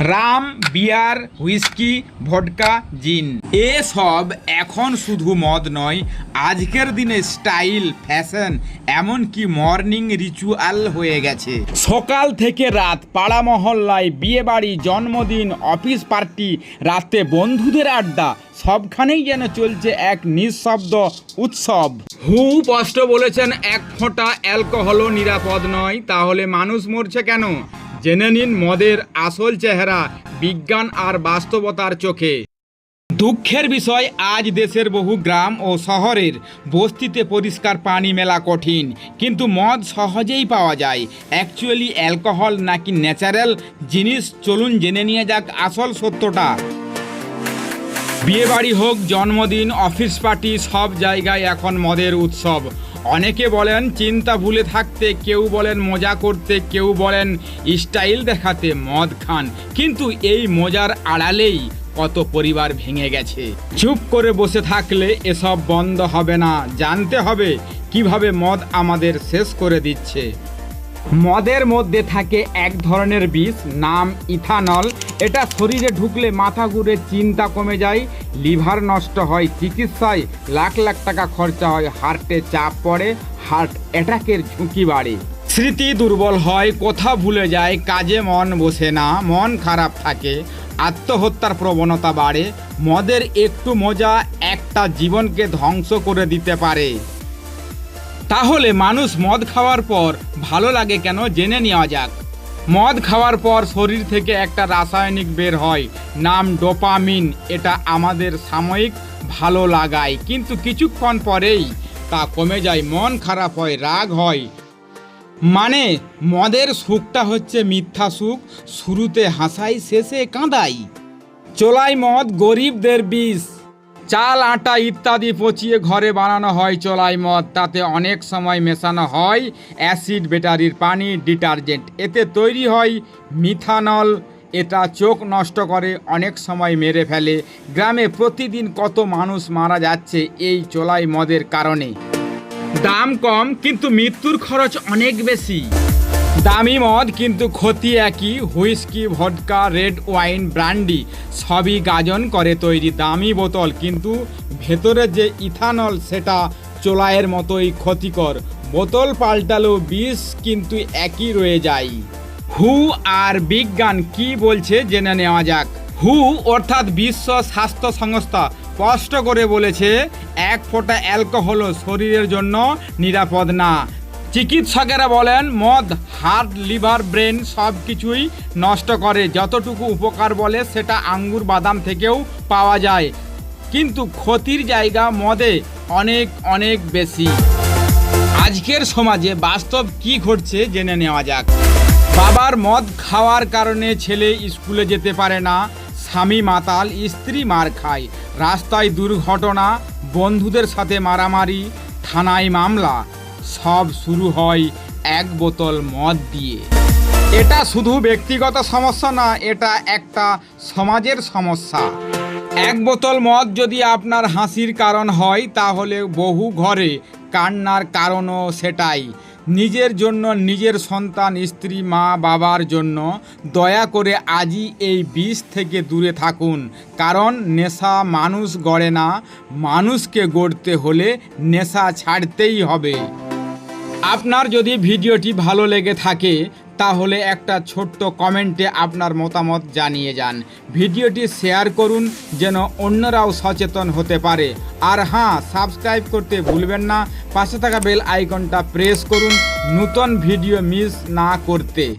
রাম, বিয়ার, whisky, ভডকা, জিন। এসব এখন শুধু মদ নয়, আজকের দিনে স্টাইল, ফ্যাশন, এমনকি মর্নিং রিচুয়াল হয়ে গেছে। সকাল থেকে রাত পাড়া মহল্লায় বিয়ে বাড়ি জন্মদিন, অফিস পার্টি, রাতে বন্ধুদের আড্ডা, সবখানেই যেন চলছে এক নিঃশব্দ উৎসব। হু, স্পষ্ট বলেছেন, এক ফোঁটা অ্যালকোহলও নিরাপদ নয়, তাহলে মানুষ মরছে কেন? জেনে নিন মদের আসল চেহারা, বিজ্ঞান আর বাস্তবতার চোখে। দুঃখের বিষয়, আজ দেশের বহু গ্রাম ও শহরের বস্তিতে পরিষ্কার পানি মেলা কঠিন, কিন্তু মদ সহজেই পাওয়া যায়। অ্যাকচুয়ালি অ্যালকোহল নাকি ন্যাচারাল জিনিস, চলুন জেনে নিয়ে যাক আসল সত্যটা। বিয়েবাড়ি হোক, জন্মদিন, অফিস পার্টি, সব জায়গায় এখন মদের উৎসব। অনেকে বলেন চিন্তা ভুলে থাকতে, কেউ বলেন মজা করতে, কেউ বলেন স্টাইল দেখাতে মদ খান। কিন্তু এই মজার আড়ালেই কত পরিবার ভেঙে গেছে। চুপ করে বসে থাকলে এসব বন্ধ হবে না। জানতে হবে কীভাবে মদ আমাদের শেষ করে দিচ্ছে। মদের মধ্যে থাকে এক ধরনের বিষ, নাম ইথানল। এটা শরীরে ঢুকলে মাথা ঘুরে চিন্তা কমে যায়, লিভার নষ্ট হয় চিকিৎসায়। লাখ লাখ টাকা খরচা হয়, হার্টে চাপ পড়ে, হার্ট অ্যাটাকের ঝুঁকি বাড়ে। স্মৃতি দুর্বল হয়, কথা ভুলে যায়, কাজে মন বসে না, মন খারাপ থাকে, আত্মহত্যার প্রবণতা বাড়ে, মদের একটু মজা একটা জীবনকে ধ্বংস করে দিতে পারে। তাহলে মানুষ মদ খাওয়ার পর ভালো লাগে কেন জেনে নেওয়া যাক। মদ খাওয়ার পর শরীর থেকে একটা রাসায়নিক বের হয়, নাম ডোপামিন। এটা আমাদের সাময়িক ভালো লাগায়, কিন্তু কিছুক্ষণ পরেই তা কমে যায়, মন খারাপ হয়, রাগ হয়। মানে মদের সুখটা হচ্ছে মিথ্যা সুখ, শুরুতে হাসাই শেষে কাঁদাই চোলাই মদ গরিবদের বিষ। চাল, আটা ইত্যাদি পচিয়ে ঘরে বানানো হয় চোলাই মদ। তাতে অনেক সময় মেশানো হয় অ্যাসিড, ব্যাটারির পানি, ডিটারজেন্ট। এতে তৈরি হয় মিথানল। এটা চোখ নষ্ট করে, অনেক সময় মেরে ফেলে। গ্রামে প্রতিদিন কত মানুষ মারা যাচ্ছে এই চোলাই মদের কারণে। দাম কম, কিন্তু মৃত্যুর খরচ অনেক বেশি। দামি মদ, কিন্তু ক্ষতি একই। Whisky, vodka, red wine, brandy সবই গাজন করে তৈরি দামি বোতল, কিন্তু ভেতরে যে ইথানল, সেটা চোলাইয়ের মতোই ক্ষতিকর। বোতল পাল্টালেও বিষ কিন্তু একই রয়ে যায়। হু আর বিজ্ঞান কি বলছে জেনে নেওয়া যাক। হু অর্থাৎ বিশ্ব স্বাস্থ্য সংস্থা স্পষ্ট করে বলেছে, এক ফোঁটা অ্যালকোহলও শরীরের জন্য নিরাপদ না। চিকিৎসকেরা বলেন, মদ, হার্ট, লিভার, ব্রেন সব কিছুই নষ্ট করে। যতটুকু উপকার বলে সেটা আঙ্গুর বাদাম থেকেও পাওয়া যায়। কিন্তু ক্ষতির জায়গা মদে অনেক অনেক বেশি। আজকের সমাজে বাস্তব কি ঘটছে জেনে নেওয়া যাক। বাবার মদ খাওয়ার কারণে ছেলে স্কুলে যেতে পারে না, স্বামী মাতাল, স্ত্রী মার খায়। রাস্তায় দুর্ঘটনা, বন্ধুদের সাথে মারামারি, থানায় মামলা। সব শুরু হয় এক বোতল মদ দিয়ে। এটা শুধু ব্যক্তিগত সমস্যা না, এটা একটা সমাজের সমস্যা। এক বোতল মদ যদি আপনার হাসির কারণ হয়, তাহলে বহু ঘরে কান্নার কারণও সেটাই। নিজের জন্য, নিজের সন্তান, স্ত্রী, মা, বাবার জন্য দয়া করে আজই এই বিষ থেকে দূরে থাকুন। কারণ নেশা মানুষ গড়ে না, মানুষকে গড়তে হলে নেশা ছাড়তেই হবে। আপনার যদি ভিডিওটি ভালো লেগে থাকে, তাহলে একটা ছোট্ট কমেন্টে আপনার মতামত জানিয়ে যান। ভিডিওটি শেয়ার করুন, যেন অন্যরাও সচেতন হতে পারে। আর হ্যাঁ সাবস্ক্রাইব করতে ভুলবেন না। পাশে থাকা বেল আইকনটা প্রেস করুন, নতুন ভিডিও মিস না করতে।